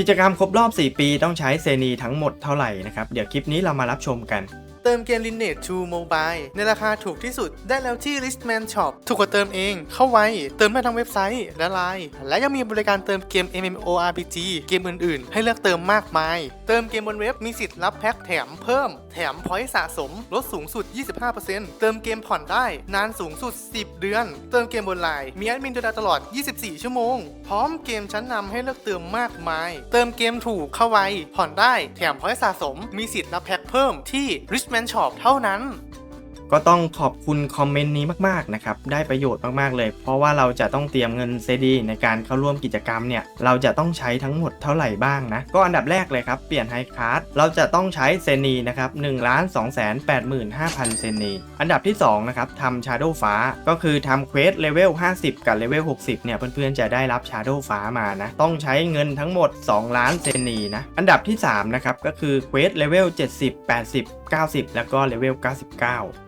กิจกรรมครบรอบ 4 ปีต้องใช้เซนีทั้งหมดเท่าไหร่นะครับ เดี๋ยวคลิปนี้เรามารับชมกัน เติมเกม Lineage 2 Mobile ในราคาถูกที่สุดได้แล้วที่ Listman Shop ถูกกว่าเติมเองเข้าไว้ เติมได้ทั้งเว็บไซต์และไลน์และยังมีบริการเติมเกม MMORPG เกมอื่นๆ ให้เลือกเติมมากมาย เติมเกมบนเว็บมีสิทธิ์รับแพ็คแถมเพิ่ม แถมพอยต์สะสมลดสูงสุด 25%เติมเกมผ่อนได้ นานสูงสุด 10 เดือน เติมเกมบนไลน์มีแอดมินดูแลตลอด 24 ชั่วโมง พร้อมเกมชั้นนำให้เลือกเติมมากมาย เติมเกมถูกเข้าไว้ผ่อนได้แถมพอยต์สะสม มีสิทธิ์รับแพ็คเพิ่มที่ Richman Shop เท่านั้น ก็ต้องขอบคุณคอมเมนต์นี้มากๆนะครับได้ประโยชน์มากๆเลย เพราะว่าเราจะต้องเตรียมเงินเซดีในการเข้าร่วมกิจกรรมเนี่ยเราจะต้องใช้ทั้งหมดเท่าไหร่บ้างนะก็อันดับแรกเลยครับเปลี่ยนไฮคาร์ดเราจะต้องใช้เซนีนะครับ1 2 8 5 0 0 0 เซนีอันดับที่2นะครับทำชาโดว์ฟ้าก็คือทำเควสเลเวล50 กับเลเวล60เนี่ยเพื่อนๆจะได้รับชาโดว์ฟ้ามานะต้องใช้เงินทั้งหมด 2 ล้านเซนีนะอันดับที่3นะครับก็คือเควสเลเวล70 80 90 แล้วก็เลเวล99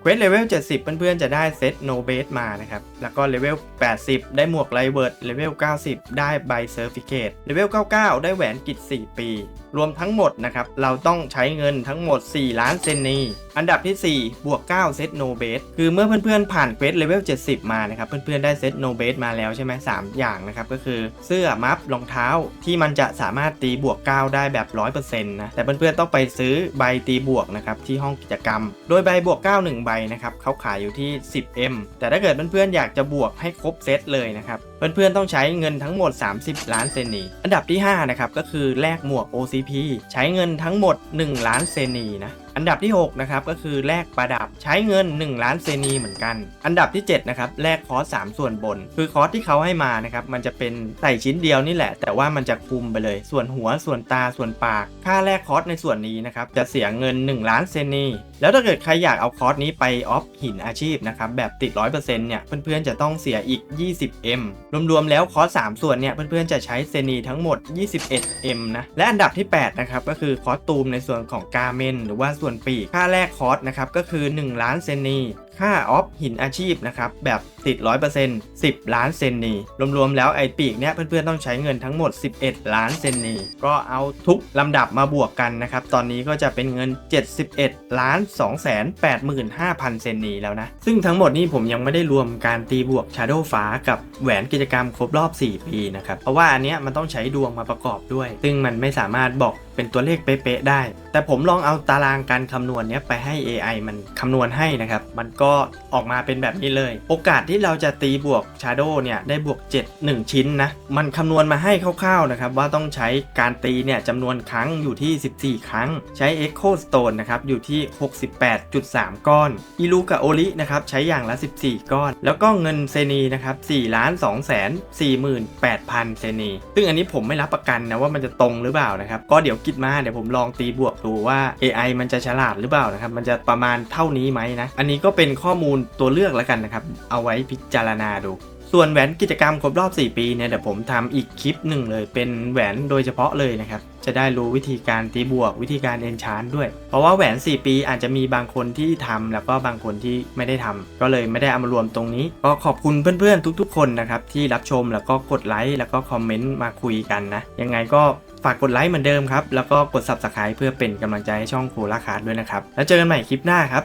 เควสเลเวล70 เพื่อนๆ จะได้เซตโนเบสมานะครับ แล้วก็เลเวล80 ได้หมวกไลเวิร์ดเลเวล90 ได้ใบเซอร์ฟิเคตเลเวล99 ได้แหวนกิจ4ปี รวมทั้งหมดนะครับ เราต้องใช้เงินทั้งหมด 4 ล้านเซนนี อันดับที่ 4 บวก 9 เซตโนเบสคือเมื่อเพื่อนๆ ผ่านเควสเลเวล 70 มานะครับ เพื่อนๆ ได้เซตโนเบสมาแล้วใช่ไหม3อย่างนะครับ ก็คือเสื้อ มัฟรองเท้าที่มันจะสามารถตีบวก 9 ได้แบบ 100%นะ แต่เพื่อนๆ ต้องไปซื้อใบตีบวกนะครับ ที่ห้องกิจกรรม โดยใบบวก 9 1 ใบนะครับเขาขายอยู่ที่ 10M แต่ถ้าเกิดเพื่อนๆ อยากจะบวกให้ครบเซตเลยนะครับเพื่อนๆ ต้องใช้เงินทั้งหมด 30 ล้านเซนี อันดับที่5นะครับก็คือแลกหมวก OCP ใช้เงินทั้งหมด 1 ล้านเซนีนะ อันดับที่ 6 นะครับ ก็คือแลกประดับใช้เงิน 1 ล้านเซนีเหมือนกัน อันดับที่ 7 นะครับ แลกคอร์ส3ส่วนบน คือคอร์สที่เขาให้มานะครับ มันจะเป็นใส่ชิ้นเดียวนี่แหละ แต่ว่ามันจะคุมไปเลย ส่วนหัวส่วนตาส่วนปาก ค่าแลกคอร์สในส่วนนี้นะครับ จะเสียเงิน 1 ล้านเซนี แล้วถ้าเกิดใครอยากเอาคอร์สนี้ไปออฟหินอาชีพนะครับ แบบติด 100%เนี่ย เพื่อนๆจะต้องเสียอีก 20M รวมๆแล้วคอร์ส3ส่วนเนี่ยเพื่อนๆจะใช้เซนีทั้งหมด 21M นะ และอันดับที่8นะครับ ก็คือคอสตูมในส่วนของกาเมนหรือว่าสวนปีกค่าแรกคอร์สนะครับก็คือ1ล้านเซนี ค่าออฟหินอาชีพนะครับแบบติด 100% 10 ล้านเซนนีรวมๆแล้วไอปีกเนี่ยเพื่อนๆต้องใช้เงินทั้งหมด 11 ล้านเซนนีก็เอาทุกลำดับมาบวกกันนะครับตอนนี้ก็จะเป็นเงิน 71 ล้าน2แสน85,000 เซนนีแล้วนะ ซึ่งทั้งหมดนี้ผมยังไม่ได้รวมการตีบวก Shadow ฟ้ากับแหวนกิจกรรมครบรอบ 4 ปีนะครับเพราะว่าอันเนี้ยมันต้องใช้ดวงมาประกอบด้วย ซึ่งมันไม่สามารถบอกเป็นตัวเลขเป๊ะๆได้ แต่ผมลองเอาตารางการคำนวณเนี้ยไปให้ AI มันคำนวณให้นะครับมันก็ออกมาเป็นแบบนี้เลย โอกาสที่เราจะตีบวก Shadow เนี่ยได้บวก 7 1 ชิ้นนะ มันคำนวณมาให้คร่าวๆนะครับ ว่าต้องใช้การตีเนี่ยจำนวนครั้งอยู่ที่ 14 ครั้ง ใช้ Echo Stone นะครับ อยู่ที่ 68.3 ก้อนอิลูกับโอลินะครับ ใช้อย่างละ 14 ก้อน แล้วก็เงินเซนีนะครับ4ล้าน2แสน48,000 เซนีซึ่งอันนี้ผมไม่รับประกันนะว่ามันจะตรงหรือเปล่านะครับ ก็เดี๋ยวคิดมาเดี๋ยวผมลองตีบวกดูว่า AI มันจะฉลาดหรือเปล่านะครับมันจะประมาณเท่านี้ไหมนะอันนี้ก็เป็นข้อมูลตัวเลือกแล้วกันนะครับ เอาไว้พิจารณาดู ส่วนแหวนกิจกรรมครบรอบ 4 ปีเนี่ยเดี๋ยวผมทำอีกคลิปหนึ่งเลย เป็นแหวนโดยเฉพาะเลยนะครับ จะได้รู้วิธีการตีบวกวิธีการเอนชานด้วย เพราะว่าแหวน 4 ปีอาจจะมีบางคนที่ทำแล้วก็บางคนที่ไม่ได้ทำก็เลยไม่ได้เอามารวมตรงนี้ ก็ขอบคุณเพื่อนๆ ทุก ๆ คนนะครับที่รับชมแล้วก็กดไลค์แล้วก็คอมเมนต์มาคุยกันนะยังไงก็ฝากกดไลค์เหมือนเดิมครับ แล้วก็กด subscribe เพื่อเป็นกำลังใจให้ช่องโคราคาร์ดด้วยนะครับ แล้วเจอกันใหม่คลิปหน้าครับ